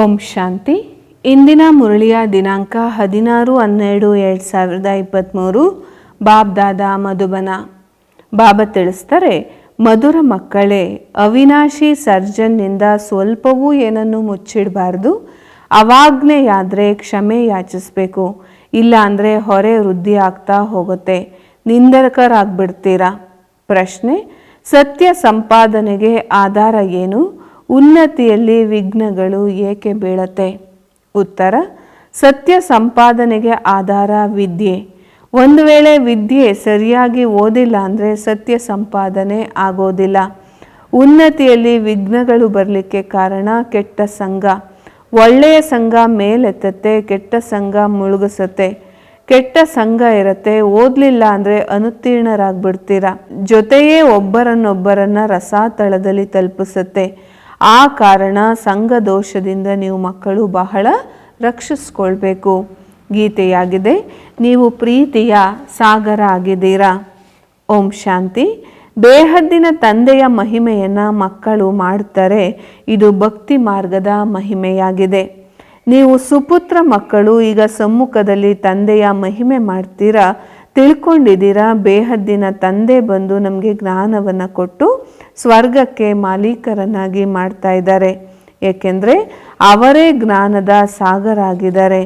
ಓಂ ಶಾಂತಿ. ಇಂದಿನ ಮುರಳಿಯ ದಿನಾಂಕ ಹದಿನಾರು ಹನ್ನೆರಡು ಎರಡು ಸಾವಿರದ ಇಪ್ಪತ್ತ್ಮೂರು ಬಾಬ್ದಾದ ಮಧುಬನ. ಬಾಬಾ ತಿಳಿಸ್ತಾರೆ, ಮಧುರ ಮಕ್ಕಳೇ, ಅವಿನಾಶಿ ಸರ್ಜನ್ನಿಂದ ಸ್ವಲ್ಪವೂ ಏನನ್ನು ಮುಚ್ಚಿಡಬಾರ್ದು. ಅವಾಜ್ಞೆಯಾದರೆ ಕ್ಷಮೆ ಯಾಚಿಸಬೇಕು. ಇಲ್ಲ ಅಂದರೆ ಹೊರೆ ವೃದ್ಧಿ ಆಗ್ತಾ ಹೋಗುತ್ತೆ. ನಿಂದಕರಾಗ್ಬಿಡ್ತೀರಾ ಪ್ರಶ್ನೆ, ಸತ್ಯ ಸಂಪಾದನೆಗೆ ಆಧಾರ ಏನು? ಉನ್ನತಿಯಲ್ಲಿ ವಿಘ್ನಗಳು ಏಕೆ ಬೀಳತ್ತೆ? ಉತ್ತರ, ಸತ್ಯ ಸಂಪಾದನೆಗೆ ಆಧಾರ ವಿದ್ಯೆ. ಒಂದು ವೇಳೆ ವಿದ್ಯೆ ಸರಿಯಾಗಿ ಓದಿಲ್ಲ ಅಂದರೆ ಸತ್ಯ ಸಂಪಾದನೆ ಆಗೋದಿಲ್ಲ. ಉನ್ನತಿಯಲ್ಲಿ ವಿಘ್ನಗಳು ಬರಲಿಕ್ಕೆ ಕಾರಣ ಕೆಟ್ಟ ಸಂಘ. ಒಳ್ಳೆಯ ಸಂಘ ಮೇಲೆತ್ತತ್ತೆ, ಕೆಟ್ಟ ಸಂಘ ಮುಳುಗಿಸತ್ತೆ. ಕೆಟ್ಟ ಸಂಘ ಇರತ್ತೆ, ಓದಲಿಲ್ಲ ಅಂದರೆ ಅನುತ್ತೀರ್ಣರಾಗ್ಬಿಡ್ತೀರ? ಜೊತೆಯೇ ಒಬ್ಬರನ್ನೊಬ್ಬರನ್ನ ರಸಾತಳದಲ್ಲಿ ತಲುಪಿಸುತ್ತೆ. ಆ ಕಾರಣ ಸಂಘ ದೋಷದಿಂದ ನೀವು ಮಕ್ಕಳು ಬಹಳ ರಕ್ಷಿಸ್ಕೊಳ್ಬೇಕು. ಗೀತೆಯಾಗಿದೆ, ನೀವು ಪ್ರೀತಿಯ ಸಾಗರ ಆಗಿದ್ದೀರಾ? ಓಂ ಶಾಂತಿ. ಬೇಹದ್ದಿನ ತಂದೆಯ ಮಹಿಮೆಯನ್ನು ಮಕ್ಕಳು ಮಾಡ್ತಾರೆ, ಇದು ಭಕ್ತಿ ಮಾರ್ಗದ ಮಹಿಮೆಯಾಗಿದೆ. ನೀವು ಸುಪುತ್ರ ಮಕ್ಕಳು, ಈಗ ಸಮ್ಮುಖದಲ್ಲಿ ತಂದೆಯ ಮಹಿಮೆ ಮಾಡ್ತೀರಾ? ತಿಳ್ಕೊಂಡಿದ್ದೀರಾ? ಬೇಹದ್ದಿನ ತಂದೆ ಬಂದು ನಮಗೆ ಜ್ಞಾನವನ್ನು ಕೊಟ್ಟು ಸ್ವರ್ಗಕ್ಕೆ ಮಾಲೀಕರನ್ನಾಗಿ ಮಾಡ್ತಾ ಇದ್ದಾರೆ. ಏಕೆಂದರೆ ಅವರೇ ಜ್ಞಾನದ ಸಾಗರ ಆಗಿದ್ದಾರೆ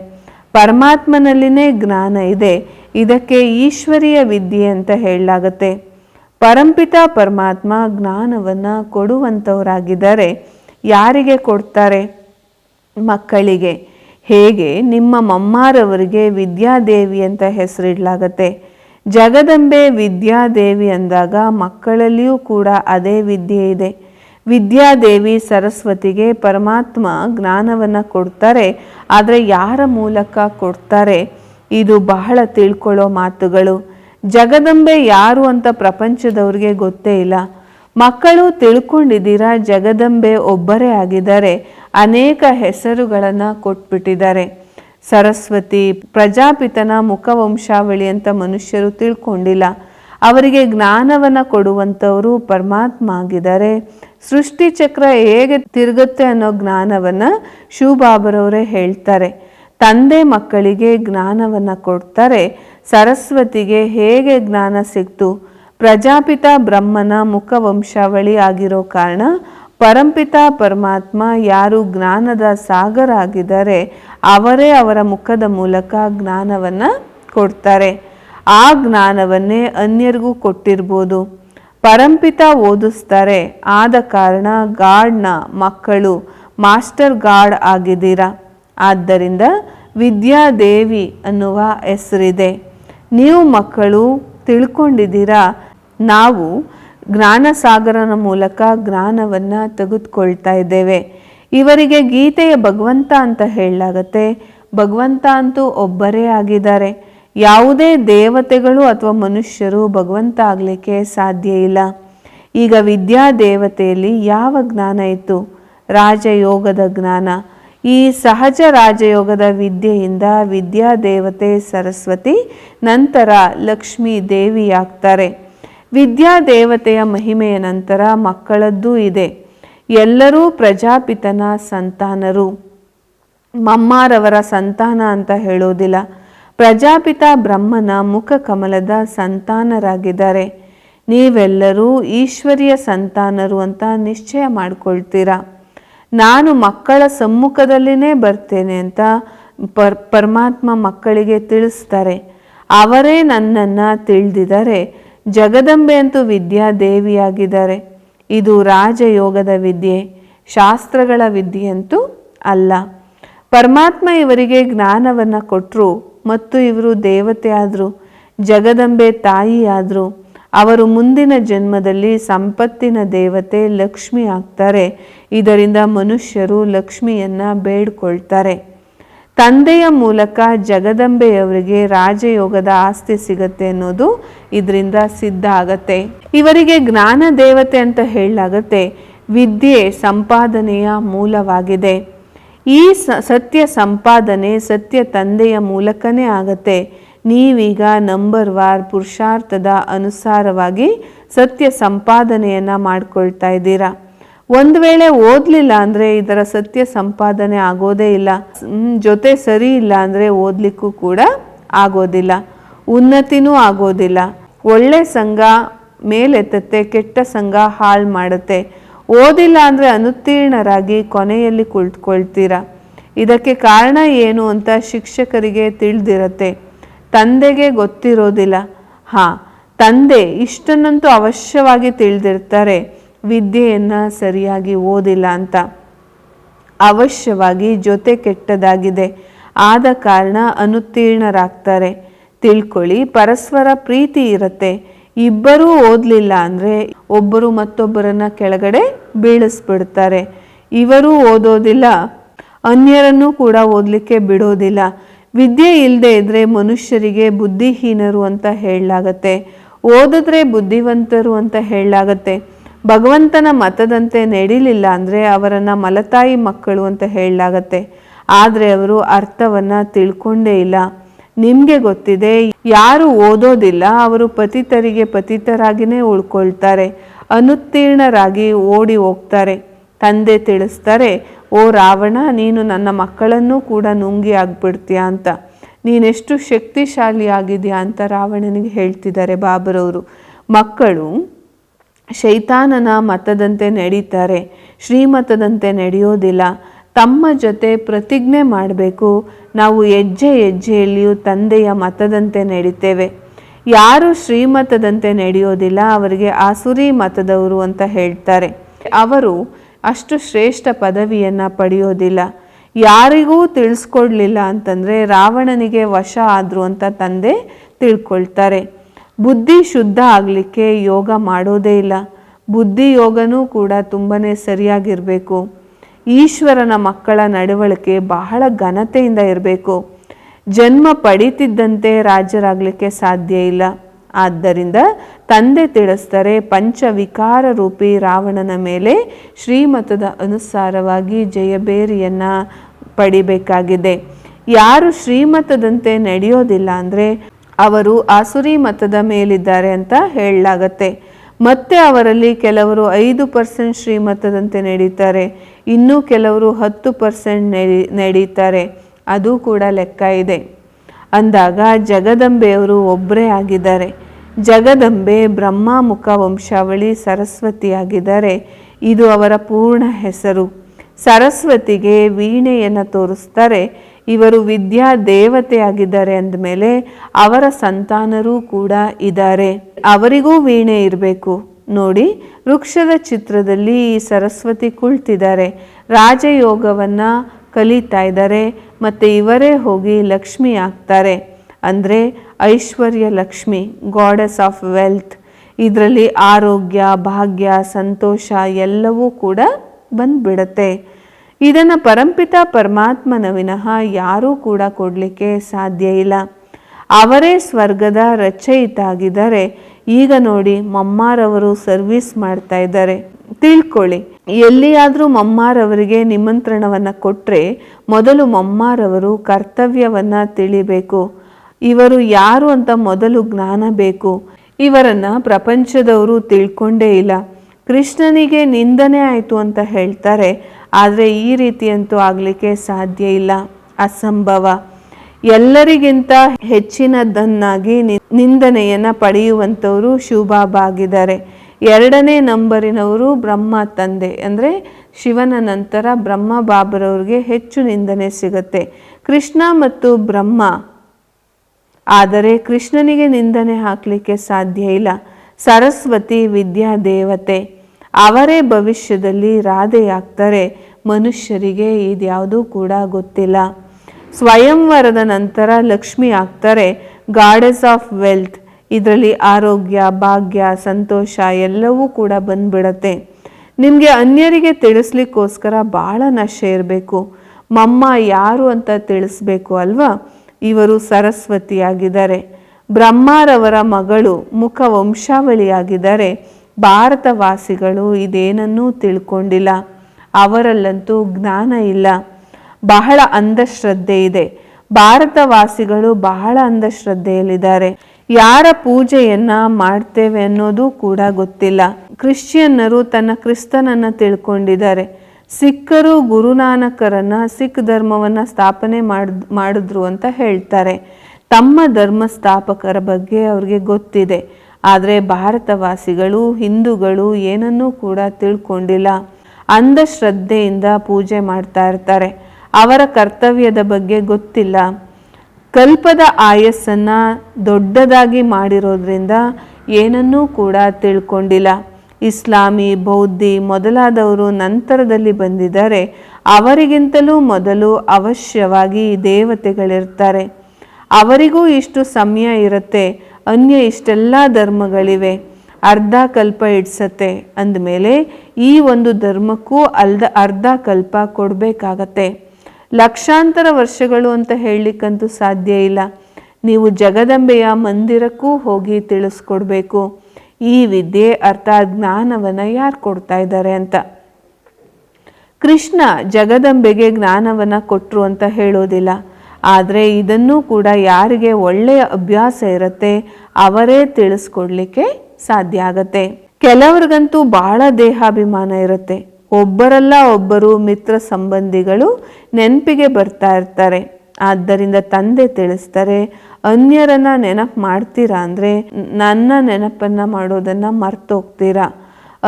ಪರಮಾತ್ಮನಲ್ಲಿನೇ ಜ್ಞಾನ ಇದೆ. ಇದಕ್ಕೆ ಈಶ್ವರಿಯ ವಿದ್ಯೆ ಅಂತ ಹೇಳಲಾಗತ್ತೆ. ಪರಂಪಿತ ಪರಮಾತ್ಮ ಜ್ಞಾನವನ್ನು ಕೊಡುವಂಥವರಾಗಿದ್ದಾರೆ ಯಾರಿಗೆ ಕೊಡ್ತಾರೆ? ಮಕ್ಕಳಿಗೆ. ಹೇಗೆ? ನಿಮ್ಮ ಮಮ್ಮಾರವರಿಗೆ ವಿದ್ಯಾದೇವಿ ಅಂತ ಹೆಸರಿಡಲಾಗತ್ತೆ. ಜಗದಂಬೆ ವಿದ್ಯಾದೇವಿ ಅಂದಾಗ ಮಕ್ಕಳಲ್ಲಿಯೂ ಕೂಡ ಅದೇ ವಿದ್ಯೆ ಇದೆ. ವಿದ್ಯಾದೇವಿ ಸರಸ್ವತಿಗೆ ಪರಮಾತ್ಮ ಜ್ಞಾನವನ್ನು ಕೊಡ್ತಾರೆ, ಆದರೆ ಯಾರ ಮೂಲಕ ಕೊಡ್ತಾರೆ? ಇದು ಬಹಳ ತಿಳ್ಕೊಳ್ಳೋ ಮಾತುಗಳು. ಜಗದಂಬೆ ಯಾರು ಅಂತ ಪ್ರಪಂಚದವ್ರಿಗೆ ಗೊತ್ತೇ ಇಲ್ಲ. ಮಕ್ಕಳು ತಿಳ್ಕೊಂಡಿದ್ದೀರಾ ಜಗದಂಬೆ ಒಬ್ಬರೇ ಆಗಿದ್ದಾರೆ, ಅನೇಕ ಹೆಸರುಗಳನ್ನು ಕೊಟ್ಬಿಟ್ಟಿದ್ದಾರೆ. ಸರಸ್ವತಿ ಪ್ರಜಾಪಿತನ ಮುಖವಂಶಾವಳಿ ಅಂತ ಮನುಷ್ಯರು ತಿಳ್ಕೊಂಡಿಲ್ಲ. ಅವರಿಗೆ ಜ್ಞಾನವನ್ನು ಕೊಡುವಂಥವರು ಪರಮಾತ್ಮ ಆಗಿದ್ದಾರೆ ಸೃಷ್ಟಿ ಚಕ್ರ ಹೇಗೆ ತಿರುಗುತ್ತೆ ಅನ್ನೋ ಜ್ಞಾನವನ್ನು ಶಿವಬಾಬರವರೇ ಹೇಳ್ತಾರೆ. ತಂದೆ ಮಕ್ಕಳಿಗೆ ಜ್ಞಾನವನ್ನು ಕೊಡ್ತಾರೆ. ಸರಸ್ವತಿಗೆ ಹೇಗೆ ಜ್ಞಾನ ಸಿಕ್ತು? ಪ್ರಜಾಪಿತ ಬ್ರಹ್ಮನ ಮುಖವಂಶಾವಳಿ ಆಗಿರೋ ಕಾರಣ ಪರಂಪಿತ ಪರಮಾತ್ಮ ಯಾರು ಜ್ಞಾನದ ಸಾಗರ ಆಗಿದ್ದಾರೆ ಅವರೇ ಅವರ ಮುಖದ ಮೂಲಕ ಜ್ಞಾನವನ್ನು ಕೊಡ್ತಾರೆ. ಆ ಜ್ಞಾನವನ್ನೇ ಅನ್ಯರಿಗೂ ಕೊಟ್ಟಿರ್ಬೋದು. ಪರಂಪಿತ ಓದಿಸ್ತಾರೆ, ಆದ ಕಾರಣ ಗಾಡ್ನ ಮಕ್ಕಳು ಮಾಸ್ಟರ್ ಗಾಡ್ ಆಗಿದ್ದೀರಾ? ಆದ್ದರಿಂದ ವಿದ್ಯಾದೇವಿ ಅನ್ನುವ ಹೆಸರಿದೆ. ನೀವು ಮಕ್ಕಳು ತಿಳ್ಕೊಂಡಿದ್ದೀರಾ? ನಾವು ಜ್ಞಾನಸಾಗರನ ಮೂಲಕ ಜ್ಞಾನವನ್ನು ತೆಗೆದುಕೊಳ್ತಾ ಇದ್ದೇವೆ. ಇವರಿಗೆ ಗೀತೆಯ ಭಗವಂತ ಅಂತ ಹೇಳಲಾಗತ್ತೆ. ಭಗವಂತ ಅಂತೂ ಒಬ್ಬರೇ ಆಗಿದ್ದಾರೆ. ಯಾವುದೇ ದೇವತೆಗಳು ಅಥವಾ ಮನುಷ್ಯರು ಭಗವಂತ ಆಗಲಿಕ್ಕೆ ಸಾಧ್ಯ ಇಲ್ಲ. ಈಗ ವಿದ್ಯಾ ದೇವತೆಯಲ್ಲಿ ಯಾವ ಜ್ಞಾನ ಇತ್ತು? ರಾಜಯೋಗದ ಜ್ಞಾನ. ಈ ಸಹಜ ರಾಜಯೋಗದ ವಿದ್ಯೆಯಿಂದ ವಿದ್ಯಾ ದೇವತೆ ಸರಸ್ವತಿ ನಂತರ ಲಕ್ಷ್ಮೀ ದೇವಿಯಾಗ್ತಾರೆ. ವಿದ್ಯಾ ದೇವತೆಯ ಮಹಿಮೆಯ ನಂತರ ಮಕ್ಕಳದ್ದೂ ಇದೆ. ಎಲ್ಲರೂ ಪ್ರಜಾಪಿತನ ಸಂತಾನರು. ಮಮ್ಮಾರವರ ಸಂತಾನ ಅಂತ ಹೇಳೋದಿಲ್ಲ. ಪ್ರಜಾಪಿತ ಬ್ರಹ್ಮನ ಮುಖ ಕಮಲದ ಸಂತಾನರಾಗಿದ್ದಾರೆ. ನೀವೆಲ್ಲರೂ ಈಶ್ವರಿಯ ಸಂತಾನರು ಅಂತ ನಿಶ್ಚಯ ಮಾಡ್ಕೊಳ್ತೀರಾ? ನಾನು ಮಕ್ಕಳ ಸಮ್ಮುಖದಲ್ಲಿನೇ ಬರ್ತೇನೆ ಅಂತ ಪರ್, ಪರಮಾತ್ಮ ಮಕ್ಕಳಿಗೆ ತಿಳಿಸ್ತಾರೆ. ಅವರೇ ನನ್ನನ್ನು ತಿಳಿದಿದ್ದಾರೆ. ಜಗದಂಬೆ ಅಂತೂ ವಿದ್ಯಾ ದೇವಿಯಾಗಿದ್ದಾರೆ. ಇದು ರಾಜಯೋಗದ ವಿದ್ಯೆ, ಶಾಸ್ತ್ರಗಳ ವಿದ್ಯೆಯಂತೂ ಅಲ್ಲ. ಪರಮಾತ್ಮ ಇವರಿಗೆ ಜ್ಞಾನವನ್ನು ಕೊಟ್ಟರು ಮತ್ತು ಇವರು ದೇವತೆ ಆದರು, ಜಗದಂಬೆ ತಾಯಿಯಾದರು ಅವರು ಮುಂದಿನ ಜನ್ಮದಲ್ಲಿ ಸಂಪತ್ತಿನ ದೇವತೆ ಲಕ್ಷ್ಮಿ ಆಗ್ತಾರೆ. ಇದರಿಂದ ಮನುಷ್ಯರು ಲಕ್ಷ್ಮಿಯನ್ನು ಬೇಡ್ಕೊಳ್ತಾರೆ. ತಂದೆಯ ಮೂಲಕ ಜಗದಂಬೆಯವರಿಗೆ ರಾಜಯೋಗದ ಆಸ್ತಿ ಸಿಗತ್ತೆ ಅನ್ನೋದು ಇದರಿಂದ ಸಿದ್ಧ ಆಗತ್ತೆ. ಇವರಿಗೆ ಜ್ಞಾನ ದೇವತೆ ಅಂತ ಹೇಳಲಾಗತ್ತೆ. ವಿದ್ಯೆ ಸಂಪಾದನೆಯ ಮೂಲವಾಗಿದೆ. ಈ ಸತ್ಯ ಸಂಪಾದನೆ ಸತ್ಯ ತಂದೆಯ ಮೂಲಕನೇ ಆಗತ್ತೆ. ನೀವೀಗ ನಂಬರ್ ವಾರ್ ಪುರುಷಾರ್ಥದ ಅನುಸಾರವಾಗಿ ಸತ್ಯ ಸಂಪಾದನೆಯನ್ನು ಮಾಡಿಕೊಳ್ತಾ ಇದ್ದೀರಾ. ಒಂದು ವೇಳೆ ಓದಲಿಲ್ಲ ಅಂದರೆ ಇದರ ಸತ್ಯ ಸಂಪಾದನೆ ಆಗೋದೇ ಇಲ್ಲ. ಜೊತೆ ಸರಿ ಇಲ್ಲ ಅಂದರೆ ಓದಲಿಕ್ಕೂ ಕೂಡ ಆಗೋದಿಲ್ಲ. ಉನ್ನತಿನೂ ಆಗೋದಿಲ್ಲ. ಒಳ್ಳೆ ಸಂಘ ಮೇಲೆತ್ತತ್ತೆ, ಕೆಟ್ಟ ಸಂಘ ಹಾಳು ಮಾಡುತ್ತೆ. ಓದಿಲ್ಲ ಅಂದರೆ ಅನುತ್ತೀರ್ಣರಾಗಿ ಕೊನೆಯಲ್ಲಿ ಕುಳಿತುಕೊಳ್ತೀರ ಇದಕ್ಕೆ ಕಾರಣ ಏನು ಅಂತ ಶಿಕ್ಷಕರಿಗೆ ತಿಳಿದಿರತ್ತೆ. ತಂದೆಗೆ ಗೊತ್ತಿರೋದಿಲ್ಲ. ಹಾಂ, ತಂದೆ ಇಷ್ಟನ್ನಂತೂ ಅವಶ್ಯವಾಗಿ ತಿಳಿದಿರ್ತಾರೆ. ವಿದ್ಯೆಯನ್ನು ಸರಿಯಾಗಿ ಓದಿಲ್ಲ ಅಂತ. ಅವಶ್ಯವಾಗಿ ಜೊತೆ ಕೆಟ್ಟದಾಗಿದೆ. ಆದ ಕಾರಣ ಅನುತ್ತೀರ್ಣರಾಗ್ತಾರೆ. ತಿಳ್ಕೊಳ್ಳಿ, ಪರಸ್ಪರ ಪ್ರೀತಿ ಇರುತ್ತೆ. ಇಬ್ಬರೂ ಓದಲಿಲ್ಲ ಅಂದರೆ ಒಬ್ಬರು ಮತ್ತೊಬ್ಬರನ್ನ ಕೆಳಗಡೆ ಬೀಳಿಸ್ಬಿಡ್ತಾರೆ. ಇವರೂ ಓದೋದಿಲ್ಲ, ಅನ್ಯರನ್ನು ಕೂಡ ಓದಲಿಕ್ಕೆ ಬಿಡೋದಿಲ್ಲ. ವಿದ್ಯೆ ಇಲ್ಲದೆ ಇದ್ದರೆ ಮನುಷ್ಯರಿಗೆ ಬುದ್ಧಿಹೀನರು ಅಂತ ಹೇಳಲಾಗತ್ತೆ. ಓದಿದ್ರೆ ಬುದ್ಧಿವಂತರು ಅಂತ ಹೇಳಲಾಗತ್ತೆ. ಭಗವಂತನ ಮತದಂತೆ ನಡೀಲಿಲ್ಲ ಅಂದರೆ ಅವರನ್ನು ಮಲತಾಯಿ ಮಕ್ಕಳು ಅಂತ ಹೇಳಲಾಗತ್ತೆ. ಆದರೆ ಅವರು ಅರ್ಥವನ್ನು ತಿಳ್ಕೊಂಡೇ ಇಲ್ಲ. ನಿಮಗೆ ಗೊತ್ತಿದೆ, ಯಾರು ಓದೋದಿಲ್ಲ, ಅವರು ಪತಿತರಿಗೆ ಪತಿತರಾಗಿನೇ ಉಳ್ಕೊಳ್ತಾರೆ, ಅನುತ್ತೀರ್ಣರಾಗಿ ಓಡಿ ಹೋಗ್ತಾರೆ. ತಂದೆ ತಿಳಿಸ್ತಾರೆ, ಓ ರಾವಣ, ನೀನು ನನ್ನ ಮಕ್ಕಳನ್ನೂ ಕೂಡ ನುಂಗಿ ಆಗ್ಬಿಡ್ತೀಯ ಅಂತ. ನೀನೆಷ್ಟು ಶಕ್ತಿಶಾಲಿ ಆಗಿದೆಯಾ ಅಂತ ರಾವಣನಿಗೆ ಹೇಳ್ತಿದ್ದಾರೆ ಬಾಬರವರು. ಮಕ್ಕಳು ಶೈತಾನನ ಮತದಂತೆ ನಡೀತಾರೆ, ಶ್ರೀಮತದಂತೆ ನಡೆಯೋದಿಲ್ಲ. ತಮ್ಮ ಜೊತೆ ಪ್ರತಿಜ್ಞೆ ಮಾಡಬೇಕು. ನಾವು ಹೆಜ್ಜೆ ಹೆಜ್ಜೆಯಲ್ಲಿಯೂ ತಂದೆಯ ಮತದಂತೆ ನಡೀತೇವೆ. ಯಾರು ಶ್ರೀಮತದಂತೆ ನಡೆಯೋದಿಲ್ಲ, ಅವರಿಗೆ ಆಸುರಿ ಮತದವರು ಅಂತ ಹೇಳ್ತಾರೆ. ಅವರು ಅಷ್ಟು ಶ್ರೇಷ್ಠ ಪದವಿಯನ್ನು ಪಡೆಯೋದಿಲ್ಲ. ಯಾರಿಗೂ ತಿಳಿಸ್ಕೊಡ್ಲಿಲ್ಲ ಅಂತಂದರೆ ರಾವಣನಿಗೆ ವಶ ಆದರು ಅಂತ ತಂದೆ ತಿಳ್ಕೊಳ್ತಾರೆ. ಬುದ್ಧಿ ಶುದ್ಧ ಆಗಲಿಕ್ಕೆ ಯೋಗ ಮಾಡೋದೇ ಇಲ್ಲ. ಬುದ್ಧಿ ಯೋಗನೂ ಕೂಡ ತುಂಬಾ ಸರಿಯಾಗಿರಬೇಕು. ಈಶ್ವರನ ಮಕ್ಕಳ ನಡವಳಿಕೆ ಬಹಳ ಘನತೆಯಿಂದ ಇರಬೇಕು. ಜನ್ಮ ಪಡೀತಿದ್ದಂತೆ ರಾಜರಾಗಲಿಕ್ಕೆ ಸಾಧ್ಯ ಇಲ್ಲ. ಆದ್ದರಿಂದ ತಂದೆ ತಿಳಿಸ್ತಾರೆ ಪಂಚವಿಕಾರ ರೂಪಿ ರಾವಣನ ಮೇಲೆ ಶ್ರೀಮತದ ಅನುಸಾರವಾಗಿ ಜಯಬೇರಿಯನ್ನು ಪಡಿಬೇಕಾಗಿದೆ. ಯಾರು ಶ್ರೀಮತದಂತೆ ನಡೆಯೋದಿಲ್ಲ ಅಂದರೆ ಅವರು ಆಸುರಿ ಮತದ ಮೇಲಿದ್ದಾರೆ ಅಂತ ಹೇಳಲಾಗತ್ತೆ. ಮತ್ತೆ ಅವರಲ್ಲಿ ಕೆಲವರು ಐದು ಪರ್ಸೆಂಟ್ ಶ್ರೀಮತದಂತೆ ನಡೀತಾರೆ ಇನ್ನೂ ಕೆಲವರು ಹತ್ತು ಪರ್ಸೆಂಟ್ ನಡಿ ನಡೀತಾರೆ ಅದು ಕೂಡ ಲೆಕ್ಕ ಇದೆ. ಅಂದಾಗ ಜಗದಂಬೆಯವರು ಒಬ್ಬರೇ ಆಗಿದ್ದಾರೆ. ಜಗದಂಬೆ ಬ್ರಹ್ಮಮುಖ ವಂಶಾವಳಿ ಸರಸ್ವತಿಯಾಗಿದ್ದಾರೆ. ಇದು ಅವರ ಪೂರ್ಣ ಹೆಸರು. ಸರಸ್ವತಿಗೆ ವೀಣೆಯನ್ನು ತೋರಿಸ್ತಾರೆ. ಇವರು ವಿದ್ಯಾ ದೇವತೆಯಾಗಿದ್ದಾರೆ ಅಂದಮೇಲೆ ಅವರ ಸಂತಾನರೂ ಕೂಡ ಇದ್ದಾರೆ. ಅವರಿಗೂ ವೀಣೆ ಇರಬೇಕು. ನೋಡಿ, ವೃಕ್ಷದ ಚಿತ್ರದಲ್ಲಿ ಸರಸ್ವತಿ ಕುಳ್ತಿದ್ದಾರೆ. ರಾಜಯೋಗವನ್ನು ಕಲಿತಾ ಇದ್ದಾರೆ ಮತ್ತು ಇವರೇ ಹೋಗಿ ಲಕ್ಷ್ಮಿ ಆಗ್ತಾರೆ. ಅಂದರೆ Aishwarya Lakshmi goddess of wealth ಇದರಲ್ಲಿ ಆರೋಗ್ಯ, ಭಾಗ್ಯ, ಸಂತೋಷ ಎಲ್ಲವೂ ಕೂಡ ಬಂದ್ಬಿಡತ್ತೆ. ಇದನ್ನು ಪರಂಪಿತ ಪರಮಾತ್ಮನ ವಿನಃ ಯಾರೂ ಕೂಡ ಕೊಡಲಿಕ್ಕೆ ಸಾಧ್ಯ ಇಲ್ಲ. ಅವರೇ ಸ್ವರ್ಗದ ರಚಯಿತಾಗಿದ್ದಾರೆ. ಈಗ ನೋಡಿ ಮಮ್ಮಾರವರು ಸರ್ವಿಸ್ ಮಾಡ್ತಾ ಇದ್ದಾರೆ. ತಿಳ್ಕೊಳ್ಳಿ, ಎಲ್ಲಿಯಾದರೂ ಮಮ್ಮಾರವರಿಗೆ ನಿಮಂತ್ರಣವನ್ನು ಕೊಟ್ಟರೆ ಮೊದಲು ಮಮ್ಮಾರವರು ಕರ್ತವ್ಯವನ್ನು ತಿಳಿಬೇಕು. ಇವರು ಯಾರು ಅಂತ ಮೊದಲು ಜ್ಞಾನ ಬೇಕು. ಇವರನ್ನು ಪ್ರಪಂಚದವರು ತಿಳ್ಕೊಂಡೇ ಇಲ್ಲ. ಕೃಷ್ಣನಿಗೆ ನಿಂದನೆ ಆಯಿತು ಅಂತ ಹೇಳ್ತಾರೆ. ಆದರೆ ಈ ರೀತಿಯಂತೂ ಆಗಲಿಕ್ಕೆ ಸಾಧ್ಯ ಇಲ್ಲ. ಅಸಂಭವ. ಎಲ್ಲರಿಗಿಂತ ಹೆಚ್ಚಿನದನ್ನಾಗಿ ನಿಂದನೆಯನ್ನು ಪಡೆಯುವಂಥವರು ಶಿವಬಾಬಾ ಆಗಿದ್ದಾರೆ ಎರಡನೇ ನಂಬರಿನವರು ಬ್ರಹ್ಮ ತಂದೆ. ಅಂದರೆ ಶಿವನ ನಂತರ ಬ್ರಹ್ಮ ಬಾಬರವ್ರಿಗೆ ಹೆಚ್ಚು ನಿಂದನೆ ಸಿಗುತ್ತೆ. ಕೃಷ್ಣ ಮತ್ತು ಬ್ರಹ್ಮ. ಆದರೆ ಕೃಷ್ಣನಿಗೆ ನಿಂದನೆ ಹಾಕಲಿಕ್ಕೆ ಸಾಧ್ಯ ಇಲ್ಲ. ಸರಸ್ವತಿ ವಿದ್ಯಾ ದೇವತೆ ಅವರೇ ಭವಿಷ್ಯದಲ್ಲಿ ರಾಧೆಯಾಗ್ತಾರೆ. ಮನುಷ್ಯರಿಗೆ ಇದ್ಯಾವುದೂ ಕೂಡ ಗೊತ್ತಿಲ್ಲ. ಸ್ವಯಂವರದ ನಂತರ ಲಕ್ಷ್ಮಿ ಆಗ್ತಾರೆ. ಗಾಡೆಸ್ ಆಫ್ ವೆಲ್ತ್ ಇದರಲ್ಲಿ ಆರೋಗ್ಯ, ಭಾಗ್ಯ, ಸಂತೋಷ ಎಲ್ಲವೂ ಕೂಡ ಬಂದ್ಬಿಡತ್ತೆ. ನಿಮಗೆ ಅನ್ಯರಿಗೆ ತಿಳಿಸ್ಲಿಕ್ಕೋಸ್ಕರ ಭಾಳ ನಶೆ ಇರಬೇಕು. ಮಮ್ಮ ಯಾರು ಅಂತ ತಿಳಿಸ್ಬೇಕು ಅಲ್ವಾ? ಇವರು ಸರಸ್ವತಿಯಾಗಿದ್ದಾರೆ. ಬ್ರಹ್ಮಾರವರ ಮಗಳು ಮುಖ ವಂಶಾವಳಿಯಾಗಿದ್ದಾರೆ ಭಾರತವಾಸಿಗಳು ಇದೇನನ್ನೂ ತಿಳ್ಕೊಂಡಿಲ್ಲ. ಅವರಲ್ಲಂತೂ ಜ್ಞಾನ ಇಲ್ಲ. ಬಹಳ ಅಂಧಶ್ರದ್ಧೆ ಇದೆ. ಭಾರತವಾಸಿಗಳು ಬಹಳ ಅಂಧಶ್ರದ್ಧೆಯಲ್ಲಿದ್ದಾರೆ. ಯಾರ ಪೂಜೆಯನ್ನ ಮಾಡ್ತೇವೆ ಅನ್ನೋದು ಕೂಡ ಗೊತ್ತಿಲ್ಲ. ಕ್ರಿಶ್ಚಿಯನ್ನರು ತನ್ನ ಕ್ರಿಸ್ತನನ್ನ ತಿಳ್ಕೊಂಡಿದ್ದಾರೆ. ಸಿಖ್ಖರು ಗುರುನಾನಕರನ್ನ, ಸಿಖ್ ಧರ್ಮವನ್ನ ಸ್ಥಾಪನೆ ಮಾಡ್, ಮಾಡಿದ್ರು ಅಂತ ಹೇಳ್ತಾರೆ. ತಮ್ಮ ಧರ್ಮ ಸ್ಥಾಪಕರ ಬಗ್ಗೆ ಅವ್ರಿಗೆ ಗೊತ್ತಿದೆ. ಆದರೆ ಭಾರತವಾಸಿಗಳು, ಹಿಂದೂಗಳು ಏನನ್ನೂ ಕೂಡ ತಿಳ್ಕೊಂಡಿಲ್ಲ. ಅಂಧಶ್ರದ್ಧೆಯಿಂದ ಪೂಜೆ ಮಾಡ್ತಾ ಇರ್ತಾರೆ. ಅವರ ಕರ್ತವ್ಯದ ಬಗ್ಗೆ ಗೊತ್ತಿಲ್ಲ. ಕಲ್ಪದ ಆಯಸ್ಸನ್ನು ದೊಡ್ಡದಾಗಿ ಮಾಡಿರೋದ್ರಿಂದ ಏನನ್ನೂ ಕೂಡ ತಿಳ್ಕೊಂಡಿಲ್ಲ. ಇಸ್ಲಾಮಿ, ಬೌದ್ಧಿ ಮೊದಲಾದವರು ನಂತರದಲ್ಲಿ ಬಂದಿದ್ದಾರೆ. ಅವರಿಗಿಂತಲೂ ಮೊದಲು ಅವಶ್ಯವಾಗಿ ದೇವತೆಗಳಿರ್ತಾರೆ. ಅವರಿಗೂ ಇಷ್ಟು ಸಮಯ ಇರುತ್ತೆ. ಅನ್ಯ ಇಷ್ಟೆಲ್ಲ ಧರ್ಮಗಳಿವೆ. ಅರ್ಧ ಕಲ್ಪ ಇಡ್ಸತ್ತೆ ಅಂದಮೇಲೆ ಈ ಒಂದು ಧರ್ಮಕ್ಕೂ ಅಲ್ದ ಅರ್ಧ ಕಲ್ಪ ಕೊಡಬೇಕಾಗತ್ತೆ. ಲಕ್ಷಾಂತರ ವರ್ಷಗಳು ಅಂತ ಹೇಳಲಿಕ್ಕಂತೂ ಸಾಧ್ಯ ಇಲ್ಲ. ನೀವು ಜಗದಂಬೆಯ ಮಂದಿರಕ್ಕೂ ಹೋಗಿ ತಿಳಿಸ್ಕೊಡ್ಬೇಕು. ಈ ವಿದ್ಯೆ ಅರ್ಥಾತ್ ಜ್ಞಾನವನ್ನು ಯಾರು ಕೊಡ್ತಾ ಇದ್ದಾರೆ ಅಂತ. ಕೃಷ್ಣ ಜಗದಂಬೆಗೆ ಜ್ಞಾನವನ್ನು ಕೊಟ್ಟರು ಅಂತ ಹೇಳೋದಿಲ್ಲ. ಆದರೆ ಇದನ್ನೂ ಕೂಡ ಯಾರಿಗೆ ಒಳ್ಳೆಯ ಅಭ್ಯಾಸ ಇರುತ್ತೆ ಅವರೇ ತಿಳಿಸ್ಕೊಡ್ಲಿಕ್ಕೆ ಸಾಧ್ಯ ಆಗತ್ತೆ. ಕೆಲವ್ರಿಗಂತೂ ಬಹಳ ದೇಹಾಭಿಮಾನ ಇರುತ್ತೆ. ಒಬ್ಬರಲ್ಲ ಒಬ್ಬರು ಮಿತ್ರ ಸಂಬಂಧಿಗಳು ನೆನಪಿಗೆ ಬರ್ತಾ ಇರ್ತಾರೆ. ಆದ್ದರಿಂದ ತಂದೆ ತಿಳಿಸ್ತಾರೆ, ಅನ್ಯರನ್ನ ನೆನಪು ಮಾಡ್ತೀರಾ ಅಂದರೆ ನನ್ನ ನೆನಪನ್ನ ಮಾಡೋದನ್ನ ಮರ್ತೋಗ್ತೀರಾ?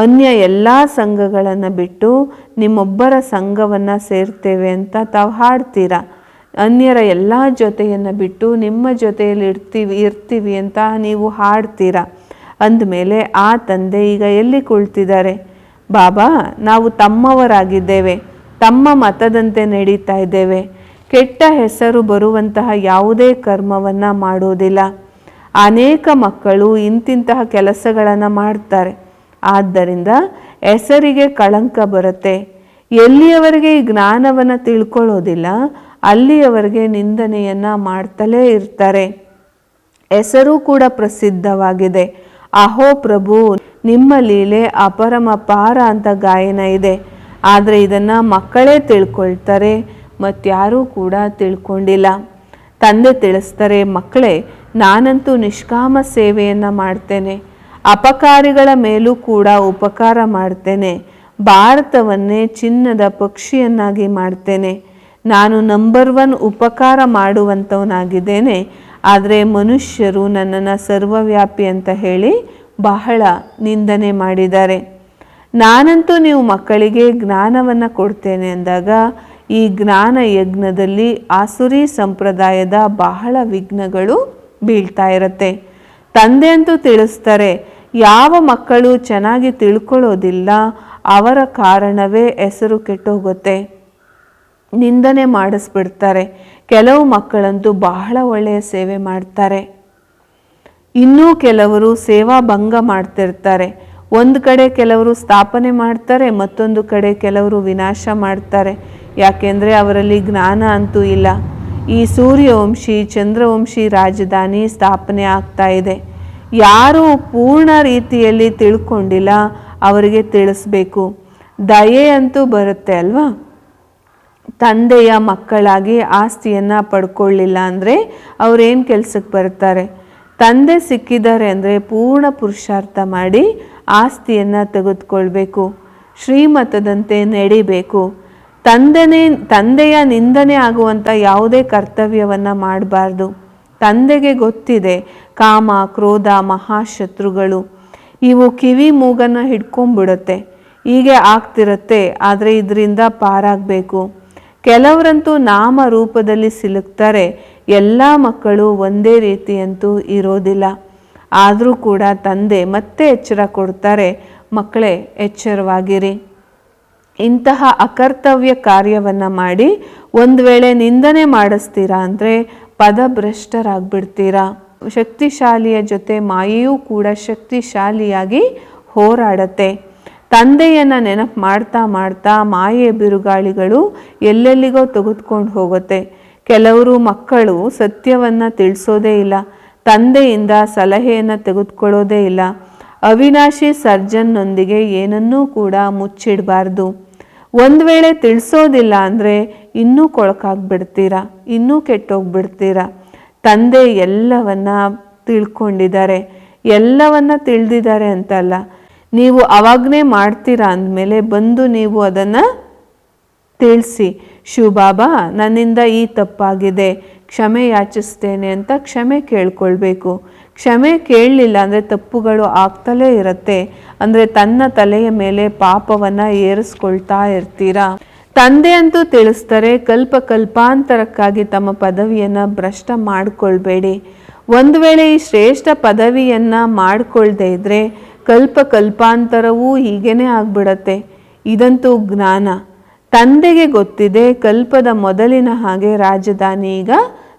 ಅನ್ಯ ಎಲ್ಲ ಸಂಘಗಳನ್ನು ಬಿಟ್ಟು ನಿಮ್ಮೊಬ್ಬರ ಸಂಘವನ್ನು ಸೇರ್ತೇವೆ ಅಂತ ತಾವು ಹಾಡ್ತೀರಾ? ಅನ್ಯರ ಎಲ್ಲ ಜೊತೆಯನ್ನು ಬಿಟ್ಟು ನಿಮ್ಮ ಜೊತೆಯಲ್ಲಿ ಇರ್ತೀವಿ ಇರ್ತೀವಿ ಅಂತ ನೀವು ಹಾಡ್ತೀರಾ? ಅಂದಮೇಲೆ ಆ ತಂದೆ ಈಗ ಎಲ್ಲಿ ಕುಳ್ತಿದ್ದಾರೆ? ಬಾಬಾ, ನಾವು ತಮ್ಮವರಾಗಿದ್ದೇವೆ, ತಮ್ಮ ಮತದಂತೆ ನಡೀತಾ ಇದ್ದೇವೆ. ಕೆಟ್ಟ ಹೆಸರು ಬರುವಂತಹ ಯಾವುದೇ ಕರ್ಮವನ್ನು ಮಾಡೋದಿಲ್ಲ. ಅನೇಕ ಮಕ್ಕಳು ಇಂತಿಂತಹ ಕೆಲಸಗಳನ್ನು ಮಾಡ್ತಾರೆ. ಆದ್ದರಿಂದ ಹೆಸರಿಗೆ ಕಳಂಕ ಬರುತ್ತೆ. ಎಲ್ಲಿಯವರೆಗೆ ಈ ಜ್ಞಾನವನ್ನು ತಿಳ್ಕೊಳ್ಳೋದಿಲ್ಲ ಅಲ್ಲಿಯವರೆಗೆ ನಿಂದನೆಯನ್ನು ಮಾಡ್ತಲೇ ಇರ್ತಾರೆ. ಹೆಸರು ಕೂಡ ಪ್ರಸಿದ್ಧವಾಗಿದೆ. ಅಹೋ ಪ್ರಭು, ನಿಮ್ಮ ಲೀಲೆ ಅಪರಮ ಪಾರ ಅಂತ ಗಾಯನ ಇದೆ. ಆದರೆ ಇದನ್ನು ಮಕ್ಕಳೇ ತಿಳ್ಕೊಳ್ತಾರೆ ಮತ್ತಾರೂ ಕೂಡ ತಿಳ್ಕೊಂಡಿಲ್ಲ. ತಂದೆ ತಿಳಿಸ್ತಾರೆ, ಮಕ್ಕಳೇ, ನಾನಂತೂ ನಿಷ್ಕಾಮ ಸೇವೆಯನ್ನು ಮಾಡ್ತೇನೆ. ಅಪಕಾರಿಗಳ ಮೇಲೂ ಕೂಡ ಉಪಕಾರ ಮಾಡ್ತೇನೆ. ಭಾರತವನ್ನೇ ಚಿನ್ನದ ಪಕ್ಷಿಯನ್ನಾಗಿ ಮಾಡ್ತೇನೆ. ನಾನು ನಂಬರ್ ಒನ್ ಉಪಕಾರ ಮಾಡುವಂಥವನಾಗಿದ್ದೇನೆ ಆದರೆ ಮನುಷ್ಯರು ನನ್ನನ್ನು ಸರ್ವವ್ಯಾಪಿ ಅಂತ ಹೇಳಿ ಬಹಳ ನಿಂದನೆ ಮಾಡಿದ್ದಾರೆ. ನಾನಂತೂ ನೀವು ಮಕ್ಕಳಿಗೆ ಜ್ಞಾನವನ್ನು ಕೊಡ್ತೇನೆ ಅಂದಾಗ ಈ ಜ್ಞಾನ ಯಜ್ಞದಲ್ಲಿ ಆಸುರಿ ಸಂಪ್ರದಾಯದ ಬಹಳ ವಿಘ್ನಗಳು ಬೀಳ್ತಾ ಇರತ್ತೆ. ತಂದೆ ಅಂತೂ ತಿಳಿಸ್ತಾರೆ, ಯಾವ ಮಕ್ಕಳು ಚೆನ್ನಾಗಿ ತಿಳ್ಕೊಳ್ಳೋದಿಲ್ಲ, ಅವರ ಕಾರಣವೇ ಹೆಸರು ಕೆಟ್ಟೋಗುತ್ತೆ. ನಿಂದನೆ ಮಾಡಿಸ್ಬಿಡ್ತಾರೆ. ಕೆಲವು ಮಕ್ಕಳಂತೂ ಬಹಳ ಒಳ್ಳೆಯ ಸೇವೆ ಮಾಡ್ತಾರೆ. ಇನ್ನೂ ಕೆಲವರು ಸೇವಾ ಭಂಗ ಮಾಡ್ತಿರ್ತಾರೆ. ಒಂದು ಕಡೆ ಕೆಲವರು ಸ್ಥಾಪನೆ ಮಾಡ್ತಾರೆ, ಮತ್ತೊಂದು ಕಡೆ ಕೆಲವರು ವಿನಾಶ ಮಾಡ್ತಾರೆ. ಯಾಕೆಂದರೆ ಅವರಲ್ಲಿ ಜ್ಞಾನ ಅಂತೂ ಇಲ್ಲ. ಈ ಸೂರ್ಯವಂಶಿ, ಚಂದ್ರವಂಶಿ ರಾಜಧಾನಿ ಸ್ಥಾಪನೆ ಆಗ್ತಾ ಇದೆ. ಯಾರು ಪೂರ್ಣ ರೀತಿಯಲ್ಲಿ ತಿಳ್ಕೊಂಡಿಲ್ಲ, ಅವರಿಗೆ ತಿಳಿಸ್ಬೇಕು. ದಯೆ ಅಂತೂ ಬರುತ್ತೆ ಅಲ್ವಾ? ತಂದೆಯ ಮಕ್ಕಳಾಗಿ ಆಸ್ತಿಯನ್ನು ಪಡ್ಕೊಳ್ಳಿಲ್ಲ ಅಂದರೆ ಅವ್ರೇನು ಕೆಲಸಕ್ಕೆ ಬರ್ತಾರೆ? ತಂದೆ ಸಿಕ್ಕಿದ್ದಾರೆ ಅಂದರೆ ಪೂರ್ಣ ಪುರುಷಾರ್ಥ ಮಾಡಿ ಆಸ್ತಿಯನ್ನು ತೆಗೆದುಕೊಳ್ಬೇಕು, ಶ್ರೀಮತದಂತೆ ನಡಿಬೇಕು. ತಂದೆನೇ, ತಂದೆಯ ನಿಂದನೆ ಆಗುವಂಥ ಯಾವುದೇ ಕರ್ತವ್ಯವನ್ನು ಮಾಡಬಾರ್ದು. ತಂದೆಗೆ ಗೊತ್ತಿದೆ ಕಾಮ, ಕ್ರೋಧ, ಮಹಾಶತ್ರುಗಳು. ಇವು ಕಿವಿ ಮೂಗನ್ನು ಹಿಡ್ಕೊಂಡ್ಬಿಡುತ್ತೆ. ಹೀಗೆ ಆಗ್ತಿರುತ್ತೆ, ಆದರೆ ಇದರಿಂದ ಪಾರಾಗಬೇಕು. ಕೆಲವರಂತೂ ನಾಮ ರೂಪದಲ್ಲಿ ಸಿಲುಕ್ತಾರೆ. ಎಲ್ಲ ಮಕ್ಕಳು ಒಂದೇ ರೀತಿಯಂತೂ ಇರೋದಿಲ್ಲ. ಆದರೂ ಕೂಡ ತಂದೆ ಮತ್ತೆ ಎಚ್ಚರ ಕೊಡ್ತಾರೆ. ಮಕ್ಕಳೇ, ಎಚ್ಚರವಾಗಿರಿ. ಇಂತಹ ಅಕರ್ತವ್ಯ ಕಾರ್ಯವನ್ನು ಮಾಡಿ ಒಂದು ವೇಳೆ ನಿಂದನೆ ಮಾಡಿಸ್ತೀರಾ ಅಂದರೆ ಪದಭ್ರಷ್ಟರಾಗ್ಬಿಡ್ತೀರಾ. ಶಕ್ತಿಶಾಲಿಯ ಜೊತೆ ಮಾಯೆಯೂ ಕೂಡ ಶಕ್ತಿಶಾಲಿಯಾಗಿ ಹೋರಾಡತ್ತೆ. ತಂದೆಯನ್ನು ನೆನಪು ಮಾಡ್ತಾ ಮಾಡ್ತಾ ಮಾಯೆ ಬಿರುಗಾಳಿಗಳು ಎಲ್ಲೆಲ್ಲಿಗೋ ತೆಗೆದುಕೊಂಡು ಹೋಗುತ್ತೆ. ಕೆಲವರು ಮಕ್ಕಳು ಸತ್ಯವನ್ನು ತಿಳಿಸೋದೇ ಇಲ್ಲ, ತಂದೆಯಿಂದ ಸಲಹೆಯನ್ನು ತೆಗೆದುಕೊಳ್ಳೋದೇ ಇಲ್ಲ. ಅವಿನಾಶಿ ಸರ್ಜನ್ನೊಂದಿಗೆ ಏನನ್ನೂ ಕೂಡ ಮುಚ್ಚಿಡಬಾರ್ದು. ಒಂದು ವೇಳೆ ತಿಳಿಸೋದಿಲ್ಲ ಅಂದರೆ ಇನ್ನೂ ಕೊಳಕಾಗ್ಬಿಡ್ತೀರಾ, ಇನ್ನೂ ಕೆಟ್ಟೋಗ್ಬಿಡ್ತೀರ? ತಂದೆ ಎಲ್ಲವನ್ನ ತಿಳ್ಕೊಂಡಿದ್ದಾರೆ. ಎಲ್ಲವನ್ನ ತಿಳಿದಿದ್ದಾರೆ ಅಂತಲ್ಲ ನೀವು ಅವಾಗನೇ ಮಾಡ್ತೀರಾ ಅಂದಮೇಲೆ ಬಂದು ನೀವು ಅದನ್ನು ತಿಳಿಸಿ ಶಿವಬಾಬಾ ನನ್ನಿಂದ ಈ ತಪ್ಪಾಗಿದೆ, ಕ್ಷಮೆ ಯಾಚಿಸ್ತೇನೆ ಅಂತ ಕ್ಷಮೆ ಕೇಳ್ಕೊಳ್ಬೇಕು. ಕ್ಷಮೆ ಕೇಳಲಿಲ್ಲ ಅಂದರೆ ತಪ್ಪುಗಳು ಆಗ್ತಲೇ ಇರುತ್ತೆ. ಅಂದರೆ ತನ್ನ ತಲೆಯ ಮೇಲೆ ಪಾಪವನ್ನು ಏರಿಸ್ಕೊಳ್ತಾ ಇರ್ತೀರಾ? ತಂದೆ ಅಂತೂ ತಿಳಿಸ್ತಾರೆ, ಕಲ್ಪ ಕಲ್ಪಾಂತರಕ್ಕಾಗಿ ತಮ್ಮ ಪದವಿಯನ್ನು ಭ್ರಷ್ಟ ಮಾಡಿಕೊಳ್ಬೇಡಿ. ಒಂದು ವೇಳೆ ಈ ಶ್ರೇಷ್ಠ ಪದವಿಯನ್ನು ಮಾಡಿಕೊಳ್ದೇ ಇದ್ದರೆ ಕಲ್ಪ ಕಲ್ಪಾಂತರವೂ ಹೀಗೇನೆ ಆಗ್ಬಿಡತ್ತೆ. ಇದಂತೂ ಜ್ಞಾನ. ತಂದೆಗೆ ಗೊತ್ತಿದೆ ಕಲ್ಪದ ಮೊದಲಿನ ಹಾಗೆ ರಾಜಧಾನಿ ಈಗ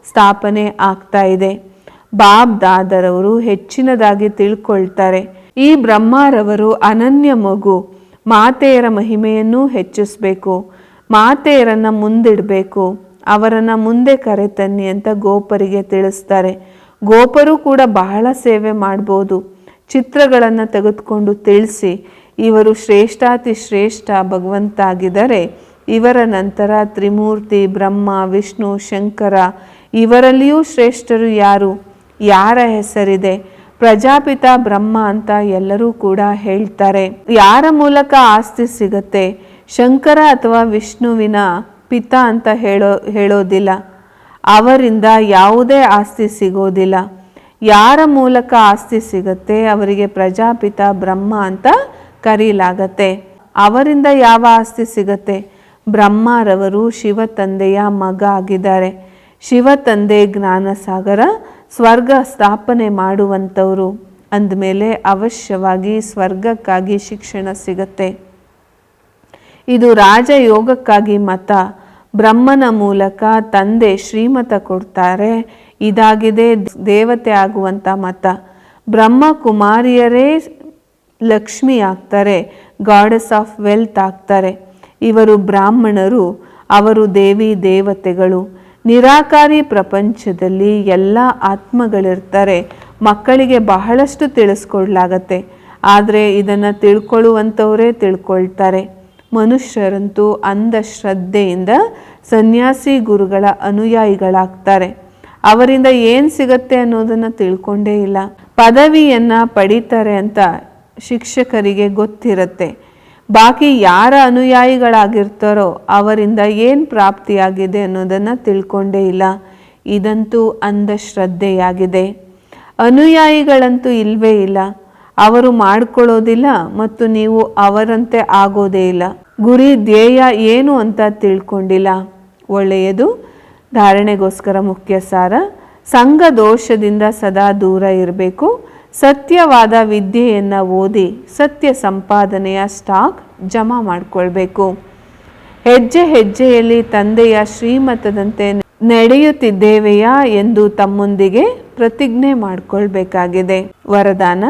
ಸ್ಥಾಪನೆ ಆಗ್ತಾ ಇದೆ. ಬಾಬ್ ದಾದರವರು ಹೆಚ್ಚಿನದಾಗಿ ತಿಳ್ಕೊಳ್ತಾರೆ. ಈ ಬ್ರಹ್ಮಾರವರು ಅನನ್ಯ ಮಗು. ಮಾತೆಯರ ಮಹಿಮೆಯನ್ನು ಹೆಚ್ಚಿಸಬೇಕು. ಮಾತೆಯರನ್ನು ಮುಂದಿಡಬೇಕು. ಅವರನ್ನು ಮುಂದೆ ಕರೆತನ್ನಿ ಅಂತ ಗೋಪರಿಗೆ ತಿಳಿಸ್ತಾರೆ. ಗೋಪರು ಕೂಡ ಬಹಳ ಸೇವೆ ಮಾಡ್ಬೋದು. ಚಿತ್ರಗಳನ್ನು ತೆಗೆದುಕೊಂಡು ತಿಳಿಸಿ, ಇವರು ಶ್ರೇಷ್ಠಾತಿ ಶ್ರೇಷ್ಠ ಭಗವಂತ ಆಗಿದ್ದಾರೆ ಇವರ ನಂತರ ತ್ರಿಮೂರ್ತಿ, ಬ್ರಹ್ಮ, ವಿಷ್ಣು, ಶಂಕರ, ಇವರಲ್ಲಿಯೂ ಶ್ರೇಷ್ಠರು ಯಾರು? ಯಾರ ಹೆಸರಿದೆ? ಪ್ರಜಾಪಿತ ಬ್ರಹ್ಮ ಅಂತ ಎಲ್ಲರೂ ಕೂಡ ಹೇಳ್ತಾರೆ. ಯಾರ ಮೂಲಕ ಆಸ್ತಿ ಸಿಗತ್ತೆ? ಶಂಕರ ಅಥವಾ ವಿಷ್ಣುವಿನ ಪಿತ ಅಂತ ಹೇಳೋ, ಹೇಳೋದಿಲ್ಲ. ಅವರಿಂದ ಯಾವುದೇ ಆಸ್ತಿ ಸಿಗೋದಿಲ್ಲ. ಯಾರ ಮೂಲಕ ಆಸ್ತಿ ಸಿಗುತ್ತೆ, ಅವರಿಗೆ ಪ್ರಜಾಪಿತ ಬ್ರಹ್ಮ ಅಂತ ಕರೀಲಾಗತ್ತೆ. ಅವರಿಂದ ಯಾವ ಆಸ್ತಿ ಸಿಗತ್ತೆ? ಬ್ರಹ್ಮರವರು ಶಿವ ತಂದೆಯ ಮಗ ಆಗಿದ್ದಾರೆ. ಶಿವ ತಂದೆ ಜ್ಞಾನಸಾಗರ ಸ್ವರ್ಗ ಸ್ಥಾಪನೆ ಮಾಡುವಂಥವರು. ಅಂದಮೇಲೆ ಅವಶ್ಯವಾಗಿ ಸ್ವರ್ಗಕ್ಕಾಗಿ ಶಿಕ್ಷಣ ಸಿಗತ್ತೆ. ಇದು ರಾಜಯೋಗಕ್ಕಾಗಿ ಮತ. ಬ್ರಹ್ಮನ ಮೂಲಕ ತಂದೆ ಶ್ರೀಮತ ಕೊಡ್ತಾರೆ. ಇದಾಗಿದೆ. ದೇವತೆ ಆಗುವಂಥ ಮತ. ಬ್ರಹ್ಮ ಕುಮಾರಿಯರೇ ಲಕ್ಷ್ಮಿ ಆಗ್ತಾರೆ ಗಾಡಸ್ ಆಫ್ ವೆಲ್ತ್ ಆಗ್ತಾರೆ. ಇವರು ಬ್ರಾಹ್ಮಣರು, ಅವರು ದೇವಿ ದೇವತೆಗಳು. ನಿರಾಕಾರಿ ಪ್ರಪಂಚದಲ್ಲಿ ಎಲ್ಲ ಆತ್ಮಗಳಿರ್ತಾರೆ. ಮಕ್ಕಳಿಗೆ ಬಹಳಷ್ಟು ತಿಳಿಸ್ಕೊಡ್ಲಾಗತ್ತೆ. ಆದರೆ ಇದನ್ನು ತಿಳ್ಕೊಳ್ಳುವಂಥವರೇ ತಿಳ್ಕೊಳ್ತಾರೆ. ಮನುಷ್ಯರಂತೂ ಅಂಧಶ್ರದ್ಧೆಯಿಂದ ಸನ್ಯಾಸಿ ಗುರುಗಳ ಅನುಯಾಯಿಗಳಾಗ್ತಾರೆ. ಅವರಿಂದ ಏನು ಸಿಗತ್ತೆ ಅನ್ನೋದನ್ನು ತಿಳ್ಕೊಂಡೇ ಇಲ್ಲ. ಪದವಿಯನ್ನು ಪಡೀತಾರೆ ಅಂತ ಶಿಕ್ಷಕರಿಗೆ ಗೊತ್ತಿರುತ್ತೆ. ಬಾಕಿ ಯಾರ ಅನುಯಾಯಿಗಳಾಗಿರ್ತಾರೋ ಅವರಿಂದ ಏನು ಪ್ರಾಪ್ತಿಯಾಗಿದೆ ಅನ್ನೋದನ್ನು ತಿಳ್ಕೊಂಡೇ ಇಲ್ಲ. ಇದಂತೂ ಅಂಧಶ್ರದ್ಧೆಯಾಗಿದೆ. ಅನುಯಾಯಿಗಳಂತೂ ಇಲ್ವೇ ಇಲ್ಲ. ಅವರು ಮಾಡ್ಕೊಳ್ಳೋದಿಲ್ಲ ಮತ್ತು ನೀವು ಅವರಂತೆ ಆಗೋದೇ ಇಲ್ಲ. ಗುರಿ, ಧ್ಯೇಯ ಏನು ಅಂತ ತಿಳ್ಕೊಂಡಿಲ್ಲ. ಒಳ್ಳೆಯದು ಧಾರಣೆಗೋಸ್ಕರ ಮುಖ್ಯ ಸಾರ ಸಂಘ ದೋಷದಿಂದ ಸದಾ ದೂರ ಇರಬೇಕು. ಸತ್ಯವಾದ ವಿದ್ಯೆಯನ್ನು ಓದಿ ಸತ್ಯ ಸಂಪಾದನೆಯ ಸ್ಟಾಕ್ ಜಮಾ ಮಾಡಿಕೊಳ್ಬೇಕು. ಹೆಜ್ಜೆ ಹೆಜ್ಜೆಯಲ್ಲಿ ತಂದೆಯ ಶ್ರೀಮತದಂತೆ ನಡೆಯುತ್ತಿದ್ದೇವೆಯಾ ಎಂದು ತಮ್ಮೊಂದಿಗೆ ಪ್ರತಿಜ್ಞೆ ಮಾಡಿಕೊಳ್ಬೇಕಾಗಿದೆ. ವರದಾನ,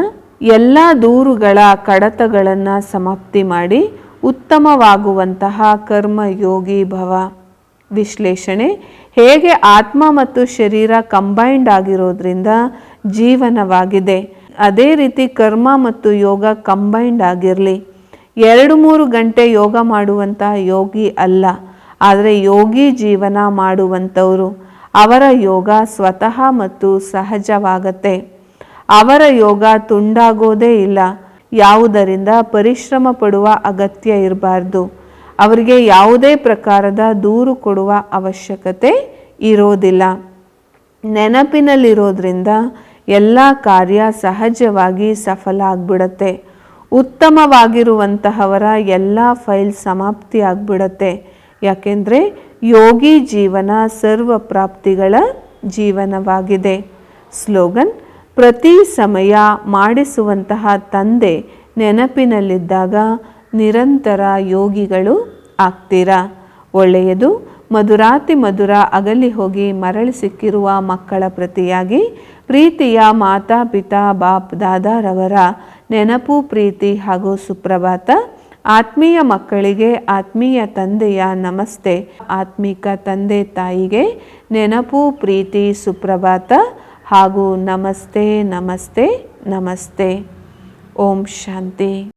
ಎಲ್ಲ ದೂರುಗಳ ಕಡತಗಳನ್ನು ಸಮಾಪ್ತಿ ಮಾಡಿ ಉತ್ತಮವಾಗುವಂತಹ ಕರ್ಮಯೋಗಿ ಭವ. ವಿಶ್ಲೇಷಣೆ ಹೇಗೆ ಆತ್ಮ ಮತ್ತು ಶರೀರ ಕಂಬೈಂಡ್ ಆಗಿರೋದ್ರಿಂದ ಜೀವನವಾಗಿದೆ. ಅದೇ ರೀತಿ ಕರ್ಮ ಮತ್ತು ಯೋಗ ಕಂಬೈಂಡ್ ಆಗಿರಲಿ. ಎರಡು ಮೂರು ಗಂಟೆ ಯೋಗ ಮಾಡುವಂತಹ ಯೋಗಿ ಅಲ್ಲ, ಆದರೆ ಯೋಗಿ ಜೀವನ ಮಾಡುವಂಥವರು. ಅವರ ಯೋಗ ಸ್ವತಃ ಮತ್ತು ಸಹಜವಾಗತ್ತೆ. ಅವರ ಯೋಗ ತುಂಡಾಗೋದೇ ಇಲ್ಲ. ಯಾವುದರಿಂದ ಪರಿಶ್ರಮ ಪಡುವ ಅಗತ್ಯ ಇರಬಾರ್ದು. ಅವರಿಗೆ ಯಾವುದೇ ಪ್ರಕಾರದ ದೂರು ಕೊಡುವ ಅವಶ್ಯಕತೆ ಇರೋದಿಲ್ಲ. ನೆನಪಿನಲ್ಲಿರೋದ್ರಿಂದ ಎಲ್ಲ ಕಾರ್ಯ ಸಹಜವಾಗಿ ಸಫಲ ಆಗ್ಬಿಡತ್ತೆ. ಉತ್ತಮವಾಗಿರುವಂತಹವರ ಎಲ್ಲ ಫೈಲ್ ಸಮಾಪ್ತಿ ಆಗ್ಬಿಡತ್ತೆ. ಯಾಕೆಂದರೆ ಯೋಗಿ ಜೀವನ ಸರ್ವ ಪ್ರಾಪ್ತಿಗಳ ಜೀವನವಾಗಿದೆ. ಸ್ಲೋಗನ್, ಪ್ರತಿ ಸಮಯ ಮಾಡಿಸುವಂತಹ ತಂದೆ ನೆನಪಿನಲ್ಲಿದ್ದಾಗ ನಿರಂತರ ಯೋಗಿಗಳು ಆಗ್ತೀರಾ? ಒಳ್ಳೆಯದು. ಮಧುರಾತಿ ಮಧುರ ಅಗಲಿ ಹೋಗಿ ಮರಳಿ ಸಿಕ್ಕಿರುವ ಮಕ್ಕಳ ಪ್ರತಿಯಾಗಿ ಪ್ರೀತಿಯ ಮಾತಾ ಪಿತಾ ಬಾಪ್ ದಾದಾರವರ ನೆನಪು, ಪ್ರೀತಿ ಹಾಗೂ ಸುಪ್ರಭಾತ. ಆತ್ಮೀಯ ಮಕ್ಕಳಿಗೆ ಆತ್ಮೀಯ ತಂದೆಯ ನಮಸ್ತೆ. ಆತ್ಮಿಕ ತಂದೆ ತಾಯಿಗೆ ನೆನಪು, ಪ್ರೀತಿ, ಸುಪ್ರಭಾತ ಹಾಗೂ ನಮಸ್ತೆ ನಮಸ್ತೆ ನಮಸ್ತೆ. ಓಂ ಶಾಂತಿ.